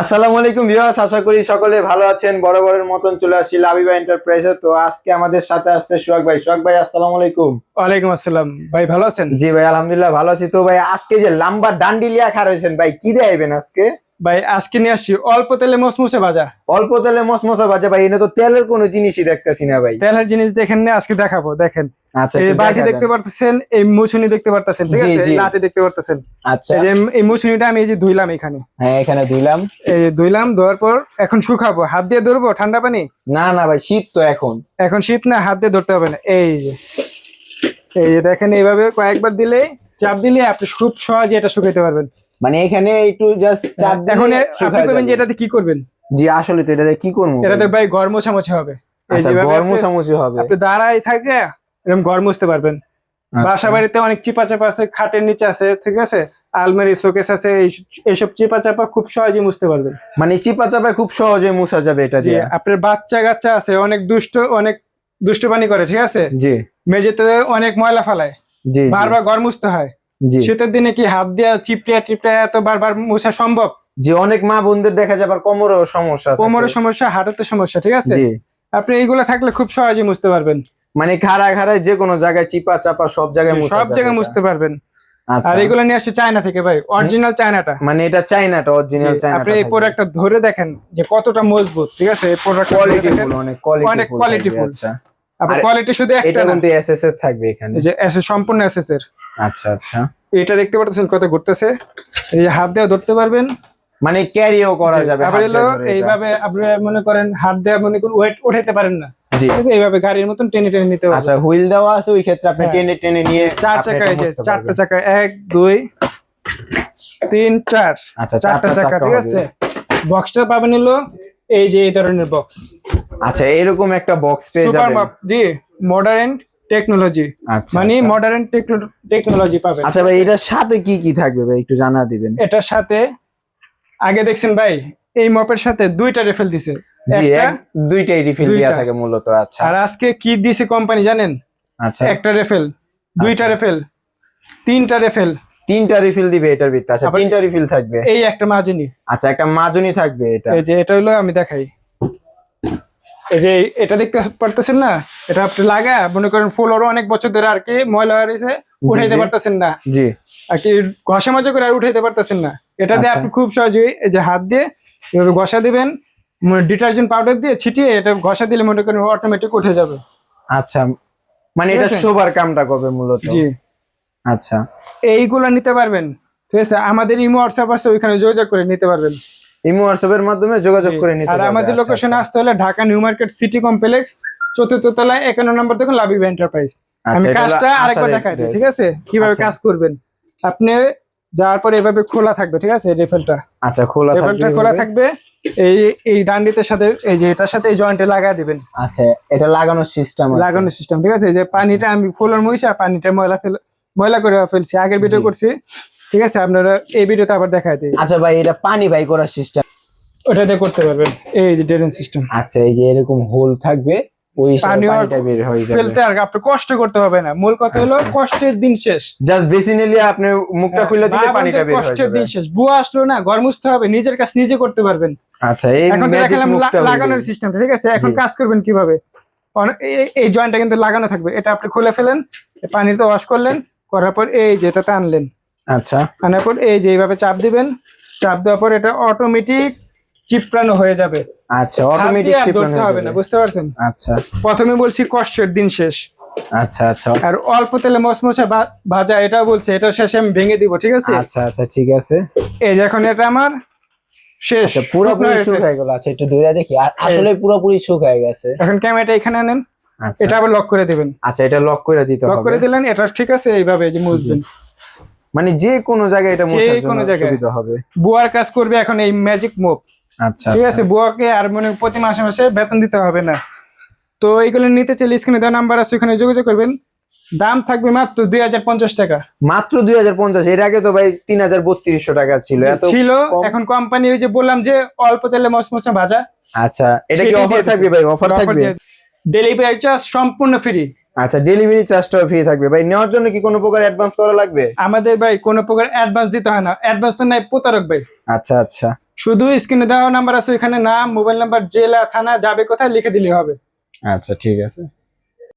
আসসালামু আলাইকুম ভিউয়ার্স আশা করি সকলে ভালো আছেন। বড় বড়ের মতন চলে আসি লাবিবা এন্টারপ্রাইজে। তো আজকে আমাদের সাথে আছে সোহাগ ভাই। সোহাগ ভাই আসসালামু আলাইকুম। ওয়ালাইকুম আসসালাম। ভাই ভালো আছেন? জি ভাই আলহামদুলিল্লাহ ভালো আছি। তো ভাই আজকে যে লম্বা ডান্ডি লিয়া খা রয়েছেন ভাই কি দেখাইবেন আজকে? ভাই আজকে নিয়ে আসছি অল্প তেলে মসমুসে ভাজা। অল্প তেলে মসমসা বাজে ভাই এনে তো তেলের কোনো জিনিসই দেখতেছি না ভাই। তেলের জিনিস দেখেন না আজকে দেখাবো দেখেন। আচ্ছা এই বাটি দেখতে পারতেছেন এই মুছুনি দেখতে পারতেছেন ঠিক আছে। লাতে দেখতে পারতেছেন। আচ্ছা। এই যে এই মুছুনিটা আমি এই যে ধুইলাম এখানে। হ্যাঁ এখানে ধুইলাম। এই ধুইলাম ধোয়ার পর এখন শুকাবো। হাত দিয়ে ধরবো ঠান্ডা পানি? না না ভাই শীত তো এখন। এখন শীত না হাত দিয়ে ধরতে হবে না। এই যে এই যে দেখেন এইভাবে কয়েকবার দিলে চাপ দিলে আপনি খুব সহজে এটা শুকাইতে পারবেন। মানে এখানে একটু জাস্ট চাপ দিলে এখন আপনি করবেন যে এটাতে কি করবেন? জি আসলে তো এটাতে কি করব? এটাতে ভাই ঘর মোছামুছি হবে। আচ্ছা গরম সামুচি হবে। আপনি দাঁড়ায় থাকে এরকম গরম মুছতে পারবেন। আচ্ছা। বাসা বাড়িতে অনেক চিপা চাপা আছে খাটের নিচে আছে ঠিক আছে? আলমারি শোকেস আছে এই- এইসব চিপা চাপা খুব সহজে মুছতে পারবেন। মানে চিপা চাপায় খুব সহজে মুছা যাবে এটা দিয়ে? আপনার বাচ্চা কাচ্চা আছে অনেক দুষ্ট অনেক দুষ্টপানি করে ঠিক আছে? জি। মেঝেতে অনেক ময়লা ফালায়। জি বারবার ঘর মুছতে হয়। শীতের দিনে কি হাত দিয়া চিপড়িয়া টিপড়িয়া এত বারবার মুছা সম্ভব? যে অনেক মা বোনদের দেখা যায় আবার কোমরেও সমস্যা কোমরের সমস্যা হাঁটুতে সমস্যা ঠিক আছে? আপনি এইগুলো থাকলে খুব সহজে মুছতে পারবেন। মানে খাড়া খাড়ায় যে কোনো জায়গায় চিপা চাপা সব জায়গায় সব জায়গায় মুছতে পারবেন। আচ্ছা। আর এগুলো নিয়ে আসছে চায়না থেকে ভাই অরিজিনাল চায়নাটা। মানে এটা চায়নাটা অরিজিনাল চাইনাটা আপনি এই প্রোডাক্টটা ধরে দেখেন যে কতটা মজবুত ঠিক আছে? এই প্রোডাক্ট কোয়ালিটি ফুল অনেক কোয়ালিটি অনেক ফুল আচ্ছা। আপনার কোয়ালিটি শুধু একটা এটা কিন্তু এসএসএস থাকবে এখানে। যে এসএস সম্পূর্ণ এসএস এর আচ্ছা আচ্ছা। এটা দেখতে পাচ্ছেন কত ঘুরতেছে। এই হাত দিয়ে ধরতে পারবেন। মানে ক্যারিও করা যাবে আবার এলো। এইভাবে আপনি মনে করেন হাত দিয়ে মনে করেন ওয়েট উঠাইতে পারেন না। জি। ঠিক আছে? এইভাবে গাড়ির মতন টেনে টেনে নিতে হবে। আচ্ছা হুইল দেওয়া আছে ওই ক্ষেত্রে আপনি হ্যাঁ। টেনে টেনে নিয়ে চার চাকা এটা এই যে চারটা চাকা এক দুই তিন চার। আচ্ছা চারটা চাকা ঠিক আছে? বক্সটা পাবেন হলো এই যে এই ধরনের বক্স আচ্ছা এরকম একটা বক্স পেয়ে যাবেন। জি মডার্ন টেকনোলজি আচ্ছা মানে আচ্ছা। মডার্ন টেকনোলজি পাবেন। আচ্ছা ভাই এটার সাথে কি কি থাকবে ভাই? একটু জানা দিবেন। এটার সাথে আগে দেখছেন ভাই এই মপের সাথে দুইটা রেফেল দিছে। দুইটাই রিফিল দেওয়া থাকে মূলত আচ্ছা। আর আজকে কি দিছে কোম্পানি জানেন? আচ্ছা। একটা রেফেল দুইটা আচ্ছা। রেফেল তিনটা রেফেল তিনটা রিফিল দিবে এটার ভিতরে। আচ্ছা তিনটা রিফিল থাকবে। এই একটা মাজনি। আচ্ছা একটা মাজনি থাকবে এটা। এই যে এটা হলো আমি দেখাই। এই যে এটা দেখতে পারতেছেন না? এটা আপনি লাগা মনে করেন ফ্লোরও অনেক বছর ধরে আর কি ময়লা হয়ে রয়েছে উঠাইতে। পারতেছেন না। জি। আর কি ঘষা মাজা করে আর উঠাইতে পারতেছেন না। এটা দিয়ে আচ্ছা। আপনি খুব সহজেই এই যে হাত দিয়ে ঘষা দিবেন ডিটারজেন্ট পাউডার দিয়ে ছিটিয়ে এটা ঘষা দিলে মনে করেন অটোমেটিক উঠে যাবে। আচ্ছা মানে এটা? শোবার কামটা করবে মূলত? জি। আচ্ছা। এইগুলো নিতে পারবেন ঠিক আছে? আমাদের ইমো হোয়াটসঅ্যাপ আছে ওইখানে যোগাযোগ করে নিতে পারবেন। ইমো হোয়াটসঅ্যাপের মাধ্যমে যোগাযোগ করে নিতে আর আমাদের আচ্ছা, লোকেশনে আচ্ছা। আসতে হলে Dhaka new market city complex চতুর্থ তলায় একান্ন নম্বর দেখুন লাবিব এন্টারপ্রাইজ আচ্ছা, আমি কাজটা আরেকবার দেখাই দিই ঠিক আছে? কীভাবে আচ্ছা। কাজ করবেন? আপনি যাওয়ার পরে এভাবে খোলা থাকবে ঠিক আছে? রেফেলটা আচ্ছা খোলা রেফেলটা থাকবে খোলা থাকবে। এই এই ডান্ডিতের সাথে এই যে এটার সাথে এই জয়েন্টে লাগাই দিবেন। আচ্ছা এটা লাগানোর সিস্টেম লাগানোর সিস্টেম ঠিক আছে? এই যে পানিটা আমি ফুলের মহিষা পানিটা ময়লা ফেল ময়লা করে ফেলছি। আগের ভিডিও করছি। ঠিক আছে আপনারা এই ভিডিওতে আবার দেখাই দিই। আচ্ছা ভাই এটা পানি বাই করার সিস্টেম ওটা দিয়ে করতে পারবেন। এই যে ড্রেন সিস্টেম আচ্ছা এই যে এরকম হোল থাকবে ওই পানিটা বের হয়ে যাবে। ফেলতে আর আপনি কষ্ট করতে হবে না। মূল কথা হলো আচ্ছা। কষ্টের দিন শেষ। জাস্ট বেসিনালি আপনি মুখটা খুলে দিলে পানিটা বের হয়ে কষ্টের দিন শেষ। বুয়া আসলো না ঘর মুছতে হবে নিজের কাজ নিজে করতে পারবেন। আচ্ছা এই এখন দেখালাম লাগানোর সিস্টেম ঠিক আছে? এখন কাজ করবেন কীভাবে? এই- জয়েন্টটা কিন্তু লাগানো থাকবে। এটা আপনি খুলে ফেলেন পানিতে ওয়াশ করলেন করার পর এই যে এটাতে আনলেন। আচ্ছা। আনার পর এই যে এইভাবে চাপ দিবেন চাপ দেওয়ার পর এটা অটোমেটিক চিপড়ানো হয়ে যাবে। আচ্ছা অটোমেটিক আর হবে না বুঝতে পারছেন? আচ্ছা। প্রথমে বলছি কষ্টের দিন শেষ। আচ্ছা আচ্ছা। আর অল্প তেলে মশমশা ভাজা এটাও বলছে এটা শেষে আমি ভেঙে দিব ঠিক আছে? আচ্ছা আচ্ছা ঠিক আছে। এই যে এখন এটা আমার শেষ আচ্ছা পুরোপুরি হয়েছে। শুকায় গেল। আচ্ছা একটু দূরে দেখি। আসলে পুরোপুরি শুকায় গেছে। এখন ক্যামেরাটা এখানে আনেন। আচ্ছা। এটা আবার লক করে দিবেন। আচ্ছা এটা লক করে দিতে লক করে দিলেন এটা ঠিক আছে এইভাবে যে মুছবেন। মানে যে কোনো জায়গায় এটা মোছার কোনো জন্য জায়গায়। সুবিধা হবে। বুয়ার কাজ করবে এখন এই ম্যাজিক মুভ আচ্ছা ঠিক আছে বুয়াকে আর মানে প্রতি মাসে মাসে বেতন দিতে হবে না। তো এইগুলো নিতে চাইলে স্ক্রিনে দেওয়া নাম্বার আছে ওখানে যোগাযোগ করবেন। দাম থাকবে মাত্র দুই হাজার পঞ্চাশ টাকা। মাত্র দুই হাজার পঞ্চাশ এর আগে তো ভাই তিন হাজার বত্রিশশো টাকা ছিল এত ছিল এখন কোম্পানি ওই যে বললাম যে অল্প তেলে মশমশা ভাজা। আচ্ছা এটা কি অফার থাকবে ভাই? অফার থাকবে? ডেলিভারি চার্জ সম্পূর্ণ ফ্রি আচ্ছা ডেলিভারি চার্জটাও ফ্রি থাকবে। ভাই নেওয়ার জন্য কি কোনো প্রকার অ্যাডভান্স করা লাগবে? আমাদের ভাই কোনো প্রকার অ্যাডভান্স দিতে হয় না। অ্যাডভান্স তো নাই প্রতারক ভাই। আচ্ছা আচ্ছা। শুধু স্ক্রিনে দেওয়া নাম্বার আছে ওইখানে নাম মোবাইল নাম্বার জেলা থানা যাবে কোথায় লিখে দিলে হবে। আচ্ছা ঠিক আছে।